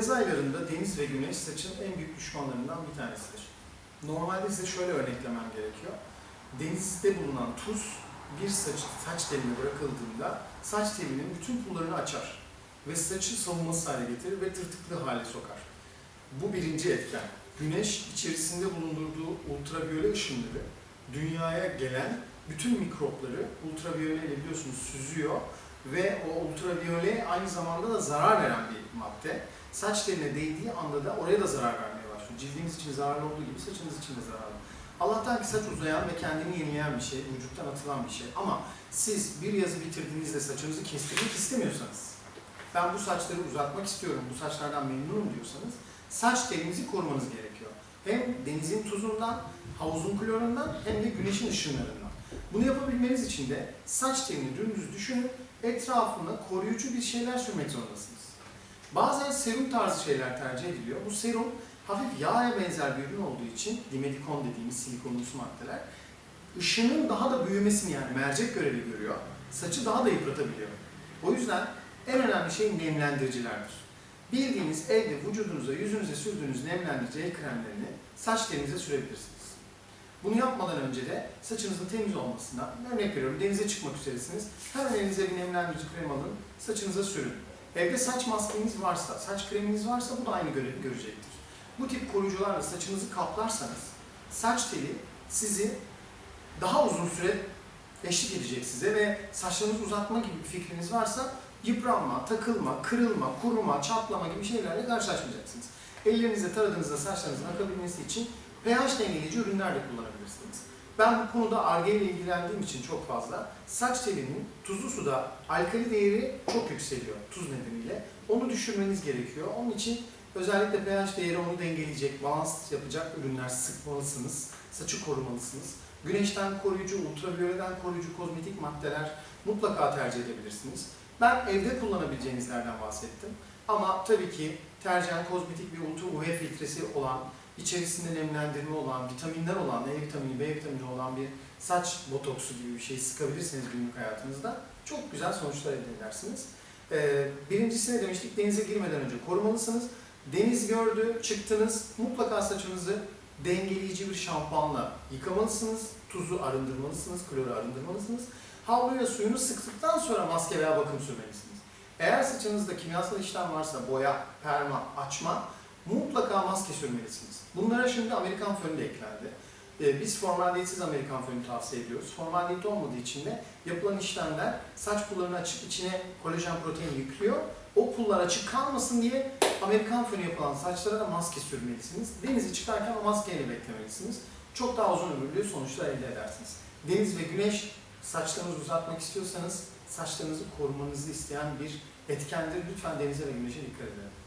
Yaz aylarında deniz ve güneş saçın en büyük düşmanlarından bir tanesidir. Normalde size şöyle örneklemem gerekiyor. Denizde bulunan tuz bir saç, saç teline bırakıldığında saç telinin bütün pullarını açar ve saçı savunmasız hale getirir ve tırtıklı hale sokar. Bu birinci etken. Güneş içerisinde bulundurduğu ultraviyole ışınları dünyaya gelen bütün mikropları ultraviyole ile biliyorsunuz süzüyor ve o ultraviyole aynı zamanda da zarar veren bir madde. Saç teline değdiği anda da oraya da zarar vermeye başlıyor. Cildimiz için zararlı olduğu gibi saçınız için de zararlı. Allah'tan ki saç uzayan ve kendini yenileyen bir şey, vücuttan atılan bir şey. Ama siz bir yazı bitirdiğinizde saçınızı kestirmek istemiyorsanız, ben bu saçları uzatmak istiyorum, bu saçlardan memnunum diyorsanız, saç telinizi korumanız gerekiyor. Hem denizin tuzundan, havuzun klorundan hem de güneşin ışınlarından. Bunu yapabilmeniz için de saç telini dümdüz düşünüp etrafına koruyucu bir şeyler sürmek zorundasınız. Bazen serum tarzı şeyler tercih ediliyor. Bu serum hafif yağa benzer bir ürün olduğu için dimedikon dediğimiz silikonumsu maddeler ışının daha da büyümesini yani mercek görevi görüyor. Saçı daha da yıpratabiliyor. O yüzden en önemli şey nemlendiricilerdir. Bildiğiniz evde vücudunuza, yüzünüze sürdüğünüz nemlendirici el kremlerini saç telinize sürebilirsiniz. Bunu yapmadan önce de saçınızın temiz olmasından, örnek veriyorum denize çıkmak üzeresiniz, hemen elinize bir nemlendirici krem alın, saçınıza sürün. Evde saç maskeniz varsa, saç kreminiz varsa bu da aynı görevi görecektir. Bu tip koruyucularla saçınızı kaplarsanız, saç teli sizi daha uzun süre eşlik edecek size ve saçlarınızı uzatma gibi bir fikriniz varsa yıpranma, takılma, kırılma, kuruma, çatlama gibi şeylerle karşılaşmayacaksınız. Ellerinizle taradığınızda saçlarınızın akabilmesi için pH dengeleyici ürünler de kullanabilirsiniz. Ben bu konuda Ar-Ge ile ilgilendiğim için çok fazla saç telinin tuzlu suda alkali değeri çok yükseliyor tuz nedeniyle. Onu düşürmeniz gerekiyor. Onun için özellikle pH değeri onu dengeleyecek, balans yapacak ürünler sıkmalısınız. Saçı korumalısınız. Güneşten koruyucu, ultraviyoleden koruyucu kozmetik maddeler mutlaka tercih edebilirsiniz. Ben evde kullanabileceğinizlerden bahsettim. Ama tabii ki tercihen kozmetik bir ultra UV filtresi olan, içerisinde nemlendirme olan, vitaminler olan, E vitamini, B vitamini olan bir saç botoksu gibi bir şey sıkabilirseniz günlük hayatınızda çok güzel sonuçlar elde edersiniz. Ee, birincisi ne demiştik? Denize girmeden önce korumalısınız. Deniz gördü, çıktınız. Mutlaka saçınızı dengeleyici bir şampuanla yıkamalısınız. Tuzu arındırmalısınız, kloru arındırmalısınız. Havluyla suyunu sıktıktan sonra maske veya bakım sürmelisiniz. Eğer saçınızda kimyasal işlem varsa boya, perma, açma mutlaka maske sürmelisiniz. Bunlara şimdi Amerikan fönü de eklendi. Ee, Biz formaldehitsiz Amerikan fönü tavsiye ediyoruz. Formaldehit olmadığı için de yapılan işlemler saç pullarını açıp içine kolajen protein yüklüyor. O pullar açık kalmasın diye Amerikan fönü yapılan saçlara da maske sürmelisiniz. Denize çıkarken o maskeyle beklemelisiniz. Çok daha uzun ömürlü sonuçlar elde edersiniz. Deniz ve güneş saçlarınızı uzatmak istiyorsanız saçlarınızı korumanızı isteyen bir etkendir. Lütfen denize ve güneşe dikkat edin.